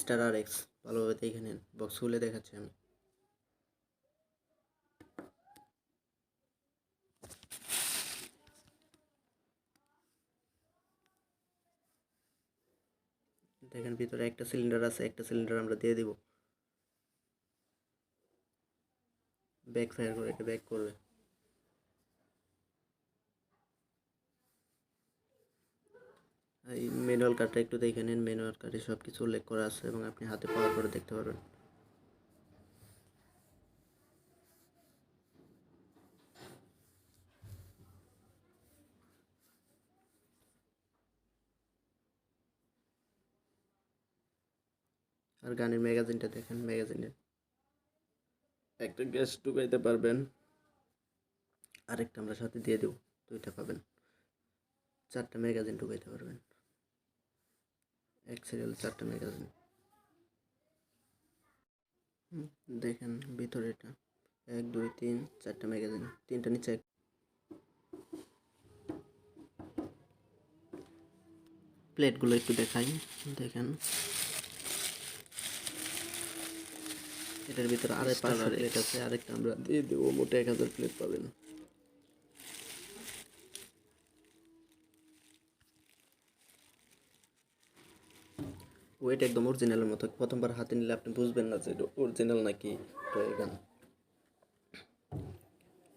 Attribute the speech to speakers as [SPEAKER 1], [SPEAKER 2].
[SPEAKER 1] Star আর x ভালোভাবে দেখে নেন বক্স খুলে দেখাচ্ছি আমি। দেখেন ভিতরে একটা সিলিন্ডার আছে, একটা সিলিন্ডার আমরা দিয়ে দিব। ব্যাক ফায়ার করে ব্যাক করবে। এই ম্যানুয়াল কার্ডটা একটু দেখে নিন। ম্যানুয়াল কার্ডে সব কিছু উল্লেখ করা আছে এবং আপনি হাতে পাওয়ার করে দেখতে পারবেন। আর গানের ম্যাগাজিনটা দেখেন ম্যাগাজিনে একটা গ্যাস ঢুকাইতে পারবেন। আরেকটা আমরা সাথে দিয়ে দেবো, দুইটা পাবেন। চারটা ম্যাগাজিন ঢুকাইতে পারবেন। এক সিরিয়াল চারটা ম্যাগাজিন দেখেন ভিতরে এটা। এক দুই তিন চারটা ম্যাগাজিন তিনটা নিচে এক। প্লেটগুলো একটু দেখাই। দেখেন। এটার ভিতরে পাঁচশো প্লেট আছে। আরেকটা আমরা দিয়ে দেবো। মোটে এক হাজার প্লেট পাবেন। ওয়েট একদম অরিজিনালের মতো। প্রথমবার হাতে নিলে আপনি বুঝবেন না যে অরিজিনাল নাকি তো এখানে।